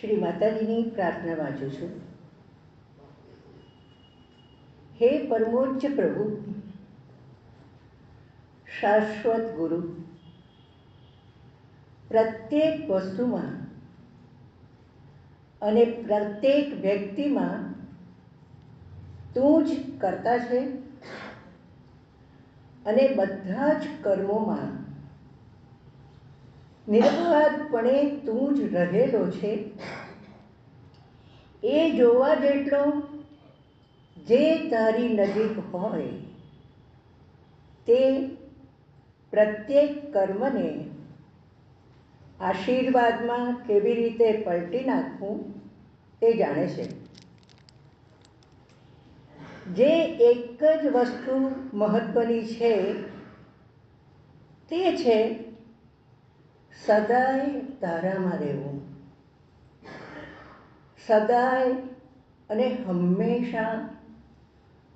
શ્રી માતાજીની પ્રાર્થના વાંચું છું. હે પરમોચ્ચ પ્રભુ, શાશ્વત ગુરુ, પ્રત્યેક વસ્તુમાં અને પ્રત્યેક વ્યક્તિમાં તું જ કરતા છે અને બધા જ કર્મોમાં નિર્વાદપણે તું જ રહેલો છે. એ જોવા જેટલો જે તારી નજીક હોય, તે પ્રત્યેક કર્મને આશીર્વાદમાં કેવી રીતે પલટી નાખવું તે જાણે છે. જે એક જ વસ્તુ મહત્વની છે, તે છે સદાય તારામાં રહેવું. સદાય અને હંમેશા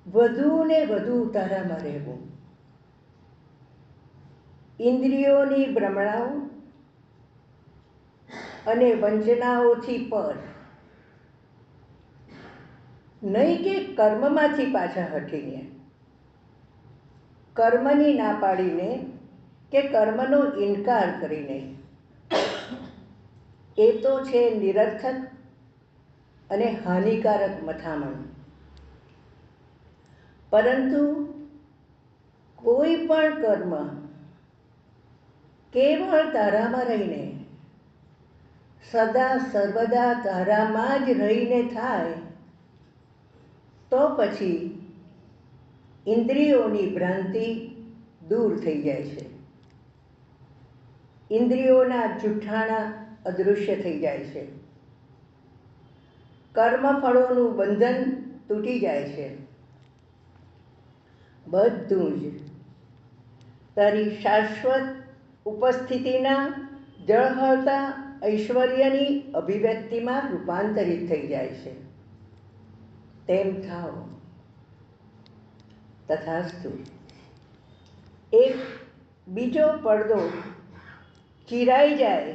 વધુ ને વધુ તારામાં રહેવું. ઇન્દ્રિયોની ભ્રમણાઓ અને વંચનાઓથી પર. નહીં કે કર્મમાંથી પાછા હટીને. કર્મની ના પાડીને કે કર્મનો ઇનકાર કરીને. એ તો છે નિરર્થક અને હાનિકારક મથામણ. પરંતુ કોઈ પણ કર્મ કેવળ તારામાં રહીને, સદા સર્વદા તારામાં જ રહીને થાય, તો પછી ઇન્દ્રિયોની ભ્રાંતિ દૂર થઈ જાય છે. ઇન્દ્રિયોના જુઠ્ઠાણા અદૃશ્ય થઈ જાય છે. કર્મફળોનું બંધન તૂટી જાય છે. બધું જ તારી શાશ્વત ઉપસ્થિતિના જળહળતા ઐશ્વર્યની અભિવ્યક્તિમાં રૂપાંતરિત થઈ જાય છે. તેમ થાવ તથાસ્તુ. એક બીજો પડદો ચીરાઈ જાય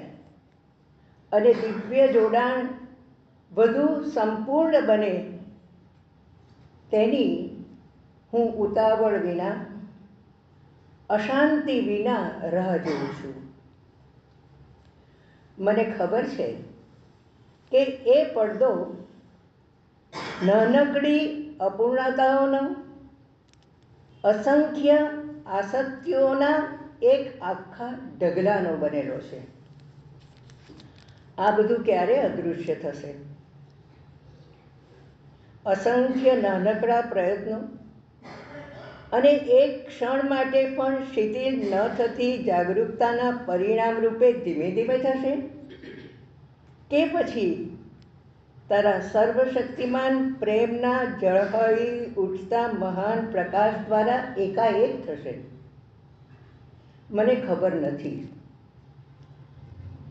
અને દિવ્ય જોડાણ વધુ સંપૂર્ણ બને તેની હું ઉતાવળ વિના, અશાંતિ વિના રાહ જોઉં છું. મને ખબર છે કે એ પડદો નાનકડી અપૂર્ણતાઓનો, અસંખ્ય આસક્તિઓના એક આખા ઢગલાનો બનેલો છે. આ બધું ક્યારે અદૃશ્ય થશે? અસંખ્ય નાનકડા પ્રયત્નો અને એક ક્ષણ માટે પણ શિથિલ ન થતી જાગૃતતાના પરિણામ રૂપે ધીમે ધીમે થશે? કે પછી? તારા સર્વશક્તિમાન પ્રેમના જળહળી ઉઠતા મહાન પ્રકાશ દ્વારા એકાએક થશે. મને ખબર નથી.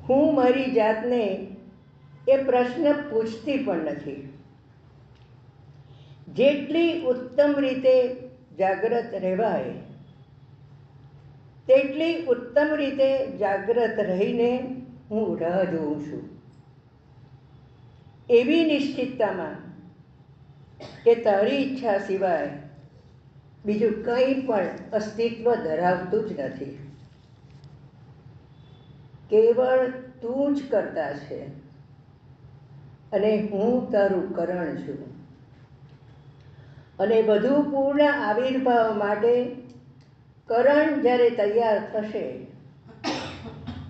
હું મારી જાતને એ પ્રશ્ન પૂછતી પણ નથી. જેટલી ઉત્તમ રીતે જાગ્રત રહેવાય, તેટલી ઉત્તમ રીતે જાગ્રત રહીને હું રાહ જોઉં છું. એવી નિશ્ચિતતામાં કે તારી ઈચ્છા સિવાય બીજું કંઈ પણ અસ્તિત્વ ધરાવતું જ નથી. કેવળ તું જ કરતા છે. અને હું તારું કરણ છું. અને વધુ પૂર્ણ આવિર્ભાવ માટે કરણ જ્યારે તૈયાર થશે,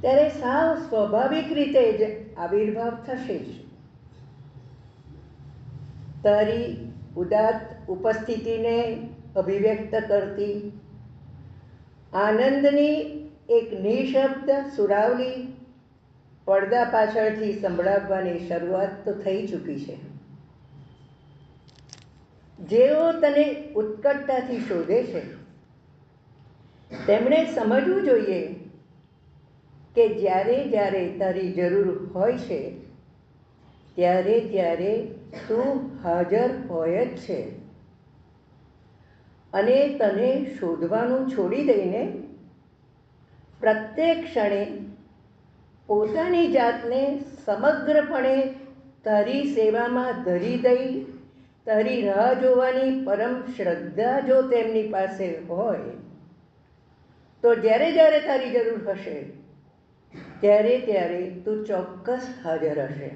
ત્યારે સાવ સ્વાભાવિક રીતે જ આવિર્ભાવ થશે જ. તારી ઉદાત્ત ઉપસ્થિતિને અભિવ્યક્ત કરતી આનંદની એક નિશબ્દ સુરાવલી પડદા પાછળથી સંભળાવવાની શરૂઆત તો થઈ ચૂકી છે. જેઓ તને ઉત્કટતાથી શોધે છે, તેમણે સમજવું જોઈએ કે જ્યારે જ્યારે તારી જરૂર હોય છે, ત્યારે ત્યારે તું હાજર હોય જ છે. અને તને શોધવાનું છોડી દઈને પ્રત્યેક ક્ષણે પોતાની જાતને સમગ્રપણે તારી સેવામાં ધરી દઈ, તારી રાહ જોવાની પરમ શ્રદ્ધા જો તેમની પાસે હોય, તો જ્યારે જ્યારે તારી જરૂર હશે, ત્યારે ત્યારે તું ચોક્કસ હાજર હશે.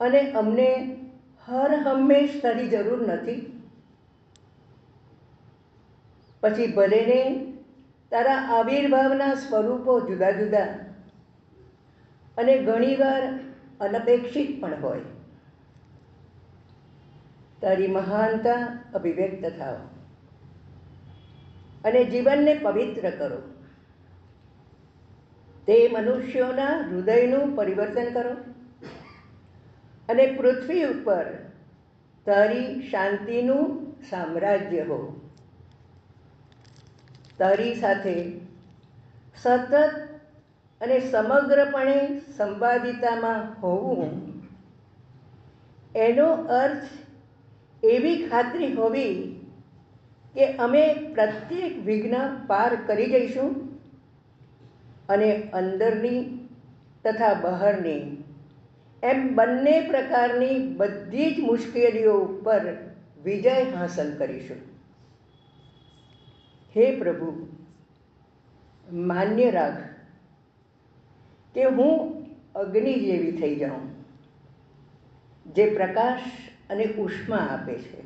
અને અમને હર હંમેશ તારી જરૂર નથી. પછી ભલેને તારા આવિર્ભાવના સ્વરૂપો જુદા જુદા અને ઘણીવાર અનપેક્ષિત પણ હોય. તારી મહાનતા અભિવ્યક્ત થાવ અને જીવનને પવિત્ર કરો. તે મનુષ્યોના હૃદયનું પરિવર્તન કરો અને પૃથ્વી ઉપર તારી શાંતિનું સામ્રાજ્ય હો. તારી સાથે સતત અને સમગ્રપણે સંવાદિતામાં હોવું એનો અર્થ એવી ખાતરી હોવી કે અમે પ્રત્યેક વિઘ્ન પાર કરી જઈશું અને અંદરની તથા બહારની એમ બંને પ્રકારની બધી જ મુશ્કેલીઓ ઉપર વિજય હાંસલ કરીશું. હે પ્રભુ, માન્ય રાખ કે હું અગ્નિ જેવી થઈ જાઉં, જે પ્રકાશ અને ઉષ્મા આપે છે.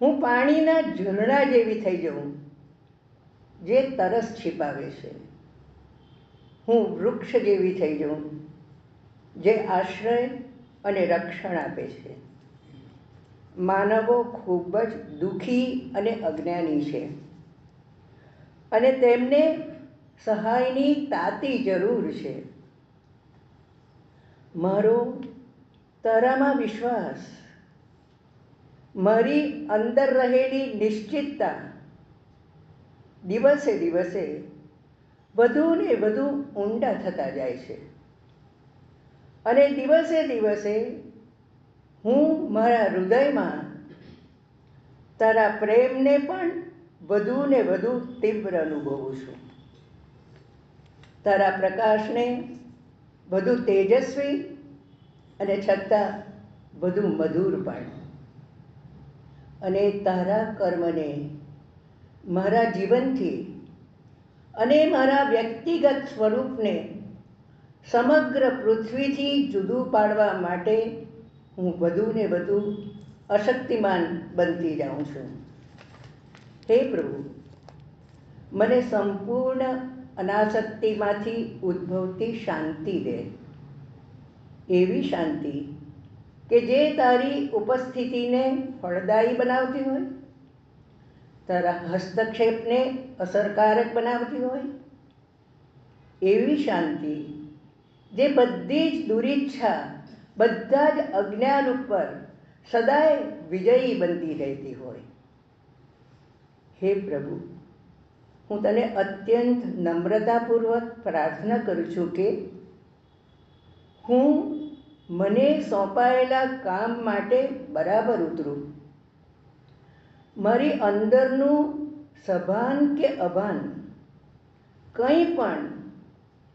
હું પાણીના ઝરણા જેવી થઈ જાઉં, જે તરસ છીપાવે છે. હું વૃક્ષ જેવી થઈ જાઉં, જે આશ્રય અને રક્ષણ આપે છે. માનવો ખૂબ જ દુઃખી અને અજ્ઞાની છે. અને તેમને સહાયની તાતી જરૂર છે. મારો તારામાં વિશ્વાસ, મારી અંદર રહેલી નિશ્ચિતતા દિવસે દિવસે વધુ ને વધુ ઊંડા થતા જાય છે. અને દિવસે દિવસે હું મારા હૃદયમાં તારા પ્રેમને પણ વધુ ને વધુ તીવ્ર અનુભવું છું. તારા પ્રકાશને વધુ તેજસ્વી અને છતાં વધુ મધુર પણ અને તારા કર્મને મારા જીવનથી અને મારા વ્યક્તિગત સ્વરૂપને સમગ્ર પૃથ્વીથી જુદું પાડવા માટે હું વધુ ને વધુ અશક્તિમાન બનતી જાઉં છું. હે પ્રભુ, મને સંપૂર્ણ અનાસક્તિમાંથી ઉદ્ભવતી શાંતિ દે. એવી શાંતિ કે જે તારી ઉપસ્થિતિને ફળદાયી બનાવતી હોય, તારા હસ્તક્ષેપને અસરકારક બનાવતી હોય. એવી શાંતિ જે બધી જ દુરિચ્છા બધા જ અજ્ઞાન ઉપર સદાય વિજયી બનતી રહેતી હોય. હે પ્રભુ, હું તને અત્યંત નમ્રતાપૂર્વક પ્રાર્થના કરું છું કે હું મને સોંપાયેલા કામ માટે બરાબર ઉતરું. મારી અંદરનું સભાન કે અભાન કંઈ પણ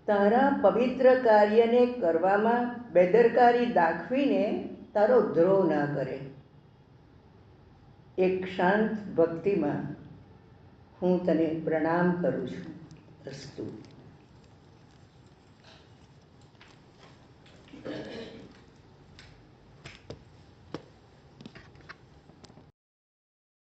તારા પવિત્ર કાર્યને કરવામાં બેદરકારી દાખવીને તારો દ્રોહ ના કરે. એક શાંત ભક્તિમાં હું તને પ્રણામ કરું છું, અસ્તુ.